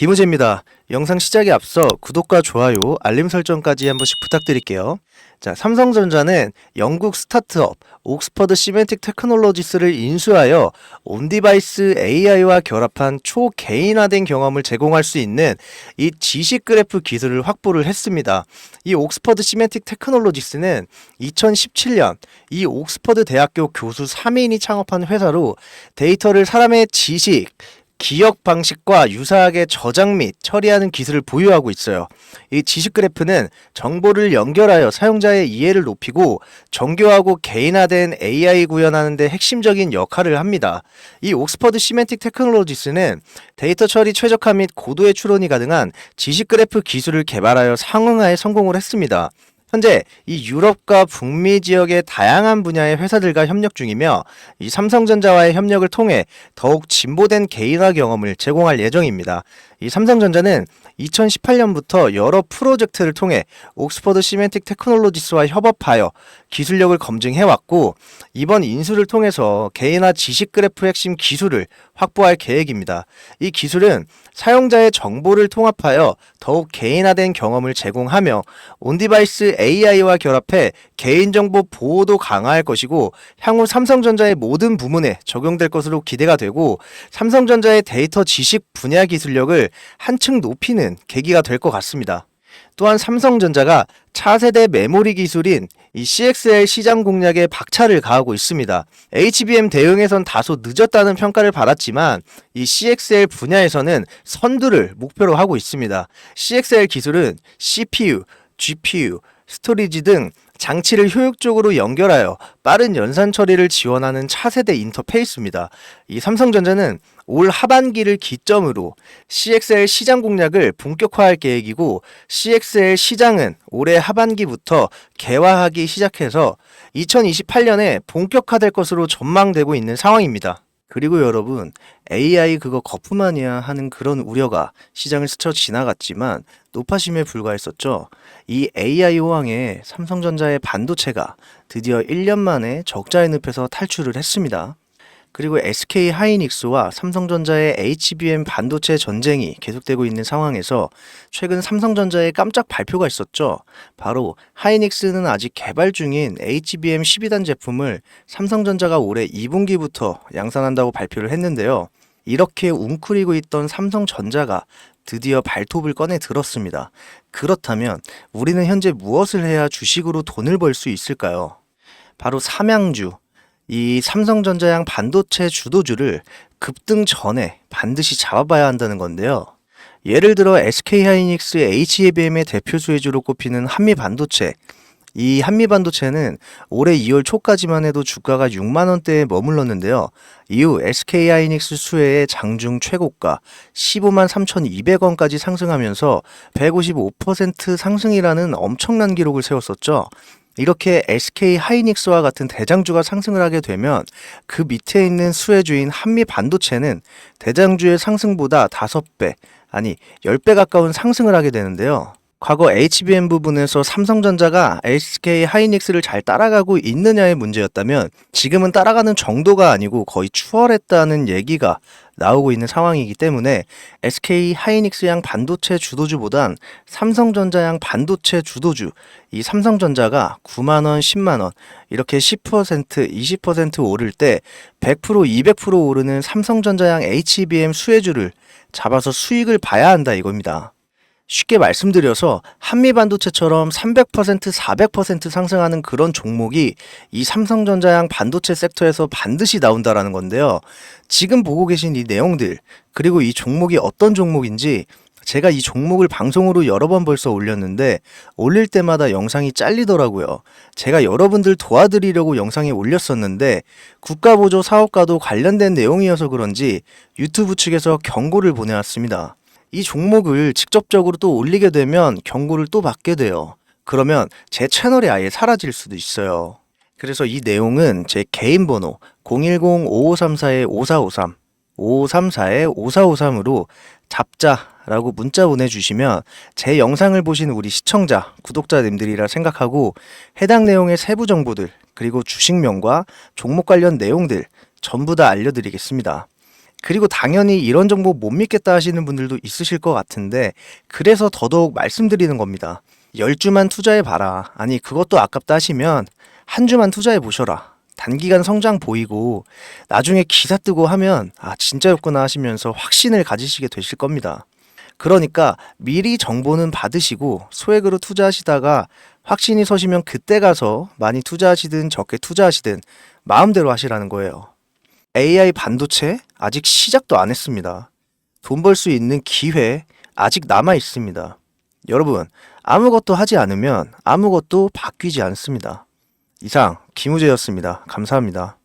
김우재입니다. 영상 시작에 앞서 구독과 좋아요, 알림 설정까지 한 번씩 부탁드릴게요. 자, 삼성전자는 영국 스타트업 옥스퍼드 시멘틱 테크놀로지스를 인수하여 온디바이스 AI와 결합한 초개인화된 경험을 제공할 수 있는 이 지식 그래프 기술을 확보를 했습니다. 이 옥스퍼드 시멘틱 테크놀로지스는 2017년 이 옥스퍼드 대학교 교수 3인이 창업한 회사로 데이터를 사람의 지식, 기억 방식과 유사하게 저장 및 처리하는 기술을 보유하고 있어요. 이 지식 그래프는 정보를 연결하여 사용자의 이해를 높이고 정교하고 개인화된 AI 구현하는 데 핵심적인 역할을 합니다. 이 옥스퍼드 시멘틱 테크놀로지스는 데이터 처리 최적화 및 고도의 추론이 가능한 지식 그래프 기술을 개발하여 상용화에 성공을 했습니다. 현재 이 유럽과 북미 지역의 다양한 분야의 회사들과 협력 중이며 이 삼성전자와의 협력을 통해 더욱 진보된 개인화 경험을 제공할 예정입니다. 이 삼성전자는 2018년부터 여러 프로젝트를 통해 옥스퍼드 시멘틱 테크놀로지스와 협업하여 기술력을 검증해왔고 이번 인수를 통해서 개인화 지식 그래프 핵심 기술을 확보할 계획입니다. 이 기술은 사용자의 정보를 통합하여 더욱 개인화된 경험을 제공하며 온디바이스 AI와 결합해 개인정보 보호도 강화할 것이고 향후 삼성전자의 모든 부문에 적용될 것으로 기대가 되고 삼성전자의 데이터 지식 분야 기술력을 한층 높이는 계기가 될 것 같습니다. 또한 삼성전자가 차세대 메모리 기술인 이 CXL 시장 공략에 박차를 가하고 있습니다. HBM 대응에선 다소 늦었다는 평가를 받았지만 이 CXL 분야에서는 선두를 목표로 하고 있습니다. CXL 기술은 CPU, GPU, 스토리지 등 장치를 효율적으로 연결하여 빠른 연산 처리를 지원하는 차세대 인터페이스입니다. 이 삼성전자는 올 하반기를 기점으로 CXL 시장 공략을 본격화할 계획이고 CXL 시장은 올해 하반기부터 개화하기 시작해서 2028년에 본격화될 것으로 전망되고 있는 상황입니다. 그리고 여러분, AI 그거 거품 아니야 하는 그런 우려가 시장을 스쳐 지나갔지만 노파심에 불과했었죠. 이 AI 호황에 삼성전자의 반도체가 드디어 1년 만에 적자의 늪에서 탈출을 했습니다. 그리고 SK 하이닉스와 삼성전자의 HBM 반도체 전쟁이 계속되고 있는 상황에서 최근 삼성전자의 깜짝 발표가 있었죠. 바로 하이닉스는 아직 개발 중인 HBM 12단 제품을 삼성전자가 올해 2분기부터 양산한다고 발표를 했는데요. 이렇게 웅크리고 있던 삼성전자가 드디어 발톱을 꺼내 들었습니다. 그렇다면 우리는 현재 무엇을 해야 주식으로 돈을 벌 수 있을까요? 바로 삼양주, 이 삼성전자양 반도체 주도주를 급등 전에 반드시 잡아봐야 한다는 건데요. 예를 들어 SK 하이닉스 HBM의 대표 수혜주로 꼽히는 한미 반도체. 이 한미 반도체는 올해 2월 초까지만 해도 주가가 6만 원대에 머물렀는데요. 이후 SK 하이닉스 수혜의 장중 최고가 15만 3,200원까지 상승하면서 155% 상승이라는 엄청난 기록을 세웠었죠. 이렇게 SK 하이닉스와 같은 대장주가 상승을 하게 되면 그 밑에 있는 수혜주인 한미 반도체는 대장주의 상승보다 5배, 아니 10배 가까운 상승을 하게 되는데요. 과거 HBM 부분에서 삼성전자가 SK 하이닉스를 잘 따라가고 있느냐의 문제였다면 지금은 따라가는 정도가 아니고 거의 추월했다는 얘기가 나오고 있는 상황이기 때문에 SK 하이닉스 양 반도체 주도주보단 삼성전자 양 반도체 주도주 이 삼성전자가 9만 원, 10만 원 이렇게 10% 20% 오를 때 100% 200% 오르는 삼성전자 양 HBM 수혜주를 잡아서 수익을 봐야 한다 이겁니다. 쉽게 말씀드려서 한미 반도체처럼 300% 400% 상승하는 그런 종목이 이 삼성전자양 반도체 섹터에서 반드시 나온다라는 건데요. 지금 보고 계신 이 내용들 그리고 이 종목이 어떤 종목인지 제가 이 종목을 방송으로 여러 번 벌써 올렸는데 올릴 때마다 영상이 잘리더라고요. 제가 여러분들 도와드리려고 영상에 올렸었는데 국가보조 사업과도 관련된 내용이어서 그런지 유튜브 측에서 경고를 보내왔습니다. 이 종목을 직접적으로 또 올리게 되면 경고를 또 받게 돼요. 그러면 제 채널이 아예 사라질 수도 있어요. 그래서 이 내용은 제 개인 번호 010-5534-5453 5534-5453으로 잡자라고 문자 보내주시면 제 영상을 보신 우리 시청자, 구독자님들이라 생각하고 해당 내용의 세부 정보들 그리고 주식명과 종목 관련 내용들 전부 다 알려드리겠습니다. 그리고 당연히 이런 정보 못 믿겠다 하시는 분들도 있으실 것 같은데 그래서 더더욱 말씀드리는 겁니다. 10주만 투자해 봐라. 아니 그것도 아깝다 하시면 한 주만 투자해 보셔라. 단기간 성장 보이고 나중에 기사 뜨고 하면 아 진짜였구나 하시면서 확신을 가지시게 되실 겁니다. 그러니까 미리 정보는 받으시고 소액으로 투자하시다가 확신이 서시면 그때 가서 많이 투자하시든 적게 투자하시든 마음대로 하시라는 거예요. AI 반도체 아직 시작도 안 했습니다. 돈 벌 수 있는 기회 아직 남아 있습니다. 여러분, 아무것도 하지 않으면 아무것도 바뀌지 않습니다. 이상 김우재였습니다. 감사합니다.